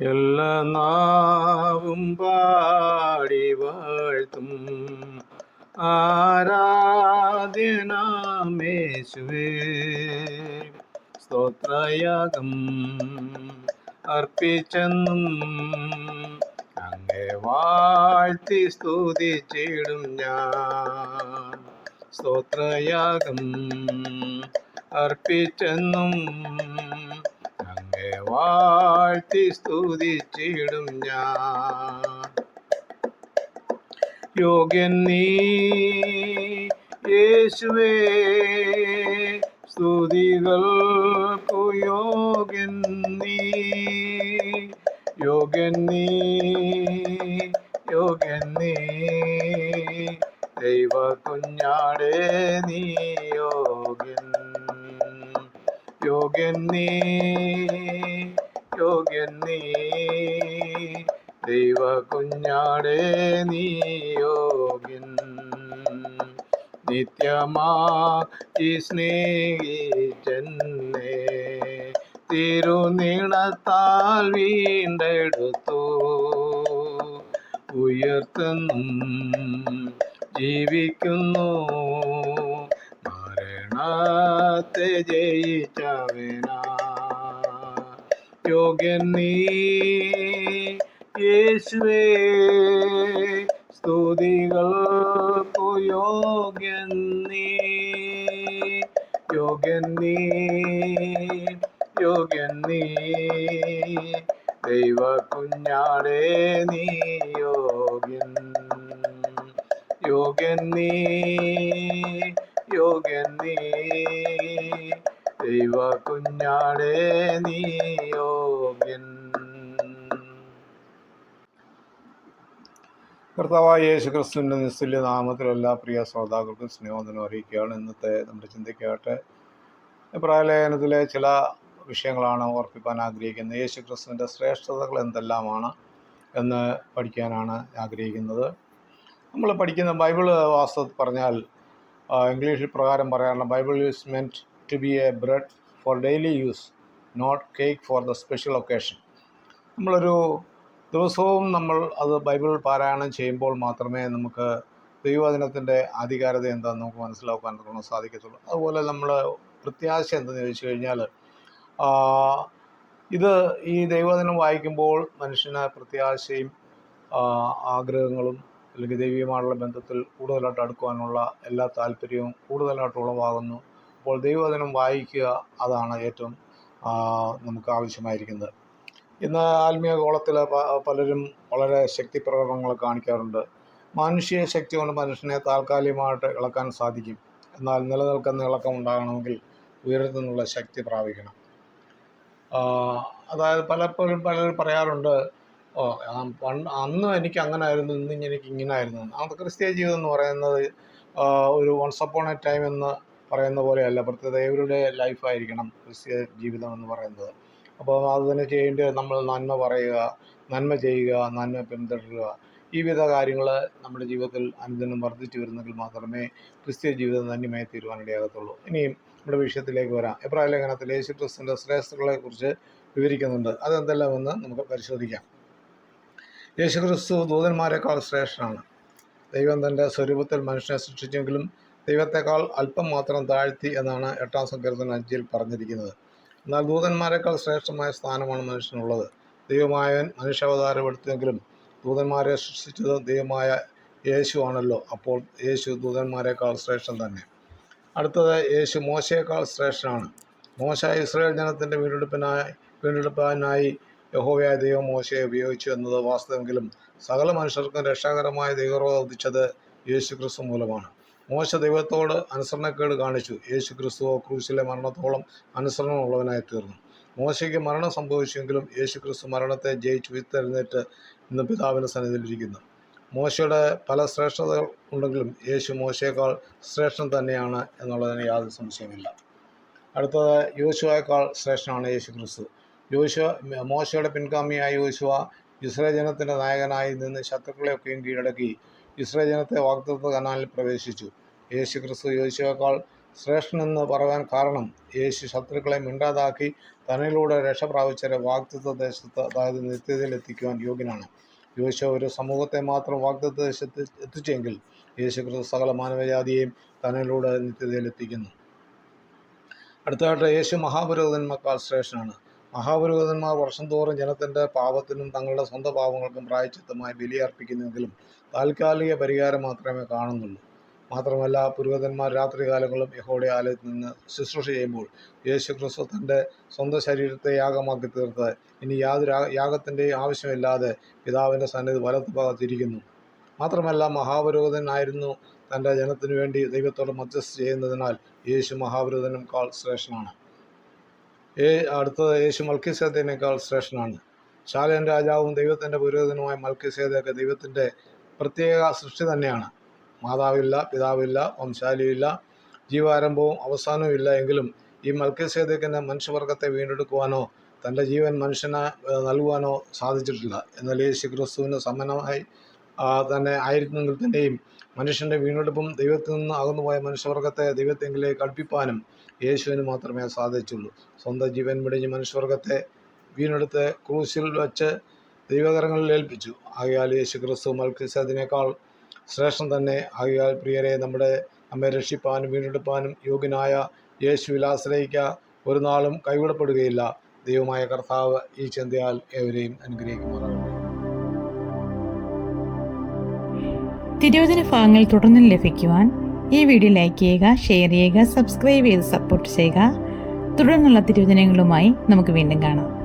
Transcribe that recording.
എല്ലാ നാവും പാടി വാഴ്ത്തും. ആരാധനാമേശുവേ സ്തോത്രയാഗം അർപ്പിച്ചെന്നും അങ്ങേ വാഴ്ത്തി സ്തുതിച്ചിടും ഞാൻ. സ്തോത്രയാഗം അർപ്പിച്ചെന്നും വാഴ്ത്തി സ്തുതിച്ചിടും ഞാൻ. യോഗ്യൻ നീ യേശുവേ സ്തുതികൾക്കു യോഗ്യൻ നീ. യോഗ്യൻ നീ യോഗ്യൻ നീ ദൈവ കുഞ്ഞാടേ നീ യോഗ്യൻ യോഗ്യൻ നീ യോഗ്യൻ നീ ദൈവ കുഞ്ഞാടേ നീ യോഗ്യൻ. നിത്യമാ ഈ സ്നേഹിച്ചെന്നെ. തിരുനീളത്താൽ വീണ്ടെടുത്തു. ഉയർത്തുന്നു ജീവിക്കുന്നു. മരണത്തെ ജയിച്ചവനാ. യോഗ്യൻ നീ യേശുവേ സ്തുതികൾക്കു യോഗ്യൻ നീ യോഗ്യൻ നീ യോഗ്യൻ നീ. ദൈവ കുഞ്ഞാടേ നീ യോഗ്യൻ യോഗ്യൻ നീ യോഗ്യൻ നീ ദൈവ കുഞ്ഞാടേ നീ യോഗ്യൻ. കർത്താവായ യേശു ക്രിസ്തുവിന്റെ നിസ്തുല്യ നാമത്തിൽ എല്ലാ പ്രിയ ശ്രോതാക്കൾക്കും സ്നേഹവന്ദനം അറിയിക്കുകയാണ്. ഇന്നത്തെ നമ്മുടെ ചിന്തയ്ക്കാകട്ടെ. പ്രായലേഖനത്തിലെ ചില വിഷയങ്ങളാണ് ഓർപ്പിക്കാൻ ആഗ്രഹിക്കുന്നത്. യേശു ക്രിസ്തുവിന്റെ ശ്രേഷ്ഠതകൾ എന്തെല്ലാമാണ് എന്ന് പഠിക്കാനാണ് ആഗ്രഹിക്കുന്നത്. നമ്മൾ പഠിക്കുന്ന ബൈബിൾ വാസ്തവത്തിൽ പറഞ്ഞാൽ ഇംഗ്ലീഷിൽ പ്രകാരം പറയാനുള്ള Bible is meant to be a bread for daily use not cake for the special occasion നമ്മളൊരു ദിവസവും നമ്മൾ അത് ബൈബിൾ പാരായണം ചെയ്യുമ്പോൾ മാത്രമേ നമുക്ക് ദൈവവചനത്തിന്റെ ആധികാരത എന്താണെന്ന് നമുക്ക് മനസ്സിലാക്കാൻ നമുക്ക് സാധിക്കത്തുള്ളൂ. അതുപോലെ നമ്മൾ പ്രത്യാശ എന്തെന്ന് ചോദിച്ചു കഴിഞ്ഞാൽ ഇത് ഈ ദൈവവചനം വായിക്കുമ്പോൾ മനുഷ്യന് പ്രത്യാശയും ആഗ്രഹങ്ങളും അല്ലെങ്കിൽ ദൈവികമായുള്ള ബന്ധത്തിൽ കൂടുതലായിട്ട് അടുക്കുവാനുള്ള എല്ലാ താല്പര്യവും കൂടുതലായിട്ട് ഉളവാകുന്നു. അപ്പോൾ ദൈവവചനം വായിക്കുക അതാണ് ഏറ്റവും നമുക്ക് ആവശ്യമായിരിക്കുന്നത്. ഇന്ന് ആത്മീയ കോളത്തിൽ പലരും വളരെ ശക്തി പ്രകടനങ്ങൾ കാണിക്കാറുണ്ട്. മാനുഷിക ശക്തി കൊണ്ട് മനുഷ്യനെ താൽക്കാലികമായിട്ട് ഇളക്കാൻ സാധിക്കും. എന്നാൽ നിലനിൽക്കുന്ന ഇളക്കം ഉണ്ടാകണമെങ്കിൽ ഉയരത്തു നിന്നുള്ള ശക്തി പ്രാപിക്കണം. അതായത് പലപ്പോഴും പലരും പറയാറുണ്ട് ഓ പണ്ട് അന്ന് എനിക്ക് അങ്ങനെ ആയിരുന്നു ഇന്ന് എനിക്ക് ഇങ്ങനെ ആയിരുന്നു. അത് ക്രിസ്തീയ ജീവിതം എന്ന് പറയുന്നത് ഒരു വൺസ് അപ്പോൺ എ ടൈം എന്ന് പറയുന്ന പോലെയല്ല. പ്രത്യേകത എവരുടെ ലൈഫായിരിക്കണം ക്രിസ്തീയ ജീവിതം എന്ന് പറയുന്നത്. അപ്പോൾ അത് തന്നെ ചെയ്യേണ്ടത് നമ്മൾ നന്മ പറയുക നന്മ ചെയ്യുക നന്മ പിന്തുടരുക. ഈ വിധ കാര്യങ്ങൾ നമ്മുടെ ജീവിതത്തിൽ അനുദിനം വർദ്ധിച്ചു വരുന്നെങ്കിൽ മാത്രമേ ക്രിസ്തീയ ജീവിതം ധന്യമായി തീരുവാനിടയാകത്തുള്ളൂ. ഇനിയും നമ്മുടെ വിഷയത്തിലേക്ക് വരാം. എബ്രാഹിം ലേഖനത്തിൽ യേശു ക്രിസ്തുവിന്റെ ശ്രേഷ്ഠകളെ കുറിച്ച് വിവരിക്കുന്നുണ്ട്. അതെന്തെല്ലാമെന്ന് നമുക്ക് പരിശോധിക്കാം. യേശു ക്രിസ്തു ദൂതന്മാരെക്കാൾ ശ്രേഷ്ഠനാണ്. ദൈവം തന്റെ സ്വരൂപത്തിൽ മനുഷ്യനെ സൃഷ്ടിച്ചെങ്കിലും ദൈവത്തെക്കാൾ അല്പം മാത്രം താഴ്ത്തി എന്നാണ് എട്ടാം സങ്കീർത്തന അഞ്ചിൽ പറഞ്ഞിരിക്കുന്നത്. എന്നാൽ ദൂതന്മാരെക്കാൾ ശ്രേഷ്ഠമായ സ്ഥാനമാണ് മനുഷ്യനുള്ളത്. ദൈവമായവൻ മനുഷ്യാവതാരം എടുത്തെങ്കിലും ദൂതന്മാരെ സൃഷ്ടിച്ചത് ദൈവമായ യേശു ആണല്ലോ അപ്പോൾ യേശു ദൂതന്മാരെക്കാൾ ശ്രേഷ്ഠൻ തന്നെ. അടുത്തത് യേശു മോശയേക്കാൾ ശ്രേഷ്ഠനാണ്. മോശ ഇസ്രായേൽ ജനത്തിന്റെ വീണ്ടെടുപ്പിനായി വീണ്ടെടുപ്പാനായി യഹോവയായ ദൈവം മോശയെ ഉപയോഗിച്ചു എന്നത് വാസ്തവമെങ്കിലും സകല മനുഷ്യർക്കും രക്ഷാകരമായ ദൈവം വർദ്ധിച്ചത് യേശു ക്രിസ്തു മൂലമാണ്. മോശ ദൈവത്തോട് അനുസരണക്കേട് കാണിച്ചു. യേശു ക്രിസ്തുവോ ക്രൂശിലെ മരണത്തോളം അനുസരണമുള്ളവനായി തീർന്നു മോശയ്ക്ക് മരണം സംഭവിച്ചെങ്കിലും യേശു ക്രിസ്തു മരണത്തെ ജയിച്ച് ഉയർത്തെഴുന്നേറ്റ് ഇന്ന് പിതാവിന്റെ സന്നിധിയിലിരിക്കുന്നു. മോശയുടെ പല ശ്രേഷ്ഠതകൾ ഉണ്ടെങ്കിലും യേശു മോശയേക്കാൾ ശ്രേഷ്ഠൻ തന്നെയാണ് എന്നുള്ളതിന് യാതൊരു സംശയമില്ല അടുത്തത് യോശുവായേക്കാൾ ശ്രേഷ്ഠനാണ് യേശു ക്രിസ്തു യോശുവ മോശയുടെ പിൻഗാമിയായ യോശുവ ഇസ്രായേൽ ജനത്തിന്റെ നായകനായി നിന്ന് ശത്രുക്കളെയൊക്കെയും കീഴടക്കി ഇസ്രായേൽ ജനത്തെ വാഗ്ദത്ത കനാലിൽ പ്രവേശിച്ചു. യേശു ക്രിസ്തു യോശുവേക്കാൾ ശ്രേഷ്ഠനെന്ന് പറയാൻ കാരണം യേശു ശത്രുക്കളെ മിണ്ടാതാക്കി തന്നിലൂടെ രക്ഷ പ്രാപിച്ചവരെ വാഗ്ദത്ത ദേശത്ത് അതായത് നിത്യതയിൽ എത്തിക്കുവാൻ യോഗ്യനാണ്. യോശുവ ഒരു സമൂഹത്തെ മാത്രം വാഗ്ദത്ത ദേശത്ത് എത്തിച്ചെങ്കിൽ യേശു ക്രിസ്തു സകല മാനവജാതിയെയും തന്നിലൂടെ നിത്യതയിൽ എത്തിക്കുന്നു. അടുത്തതായിട്ട് യേശു മഹാപുരോഹിതന്മാർക്കാൾ ശ്രേഷ്ഠനാണ്. മഹാപുരോഹിതന്മാർ വർഷം തോറും ജനത്തിന്റെ പാപത്തിനും തങ്ങളുടെ സ്വന്തം പാപങ്ങൾക്കും പ്രായച്ചിത്തമായി ബലിയർപ്പിക്കുന്നെങ്കിലും താൽക്കാലിക പരിഹാരം മാത്രമേ കാണുന്നുള്ളൂ. മാത്രമല്ല പുരോഹിതന്മാർ രാത്രികാലങ്ങളും യഹോയുടെ ആലയത്തിൽ നിന്ന് ശുശ്രൂഷ ചെയ്യുമ്പോൾ യേശു ക്രിസ്തു തന്റെ സ്വന്തം ശരീരത്തെ യാഗമാക്കി തീർത്ത് ഇനി യാതൊരു യാഗത്തിന്റെയും ആവശ്യമില്ലാതെ പിതാവിന്റെ സന്നിധി വലത്ത് ഭാഗത്തിരിക്കുന്നു. മാത്രമല്ല മഹാപുരോഹിതനായിരുന്നു തന്റെ ജനത്തിനു വേണ്ടി ദൈവത്തോട് മധ്യസ്ഥ ചെയ്യുന്നതിനാൽ യേശു മഹാപുരോഹിതനേക്കാൾ ശ്രേഷ്ഠനാണ് ഏ അടുത്തത് യേശു മൽക്കിസേദനേക്കാൾ ശ്രേഷ്ഠനാണ്. ശാലയൻ രാജാവും ദൈവത്തിന്റെ പുരോഹിതനുമായ മൽക്കിസേദൊക്കെ ദൈവത്തിന്റെ പ്രത്യേക സൃഷ്ടി തന്നെയാണ്. മാതാവില്ല പിതാവില്ല വംശാലിയില്ല ജീവാരംഭവും അവസാനവും ഇല്ല എങ്കിലും ഈ മൽക്കിസേദക്കിന് മനുഷ്യവർഗത്തെ വീണ്ടെടുക്കുവാനോ തന്റെ ജീവൻ മനുഷ്യന് നൽകുവാനോ സാധിച്ചിട്ടില്ല. എന്നാൽ യേശു ക്രിസ്തുവിന് സമാനമായി തന്നെ ആയിരുന്നെങ്കിൽ തന്നെയും മനുഷ്യന്റെ വീണ്ടെടുപ്പും ദൈവത്തിൽ നിന്ന് അകന്നുപോയ മനുഷ്യവർഗത്തെ ദൈവത്തെങ്കിലേക്ക് അടുപ്പിപ്പാനും യേശുവിന് മാത്രമേ സാധിച്ചുള്ളൂ. സ്വന്തം ജീവൻ വെടിഞ്ഞ് മനുഷ്യവർഗത്തെ വീണ്ടെടുത്ത് ക്രൂശിൽ വച്ച് ദൈവകരങ്ങളിൽ ഏൽപ്പിച്ചു. ആകയാൽ യേശു ക്രിസ്തു മൽക്കിസതിനേക്കാൾ ശ്രേഷ്ഠം തന്നെ. ആകയാൽ പ്രിയരെ നമ്മുടെ നമ്മെ രക്ഷിപ്പാനും വീണ്ടെടുപ്പാനും യോഗ്യനായ യേശുവിൽ ആശ്രയിക്കുക ഒരു നാളും കൈവിടപ്പെടുകയില്ല. ദൈവമായ കർത്താവ് ഈ ചിന്തയാൽ ഏവരെയും അനുഗ്രഹിക്കുമാറാകട്ടെ. തിരുവചന ഭാഗങ്ങൾ തുടർന്നും ലഭിക്കുവാൻ ഈ വീഡിയോ ലൈക്ക് ചെയ്യുക ഷെയർ ചെയ്യുക സബ്സ്ക്രൈബ് ചെയ്ത് സപ്പോർട്ട് ചെയ്യുക. തുടർന്നുള്ള തിരുവചനങ്ങളുമായി നമുക്ക് വീണ്ടും കാണാം.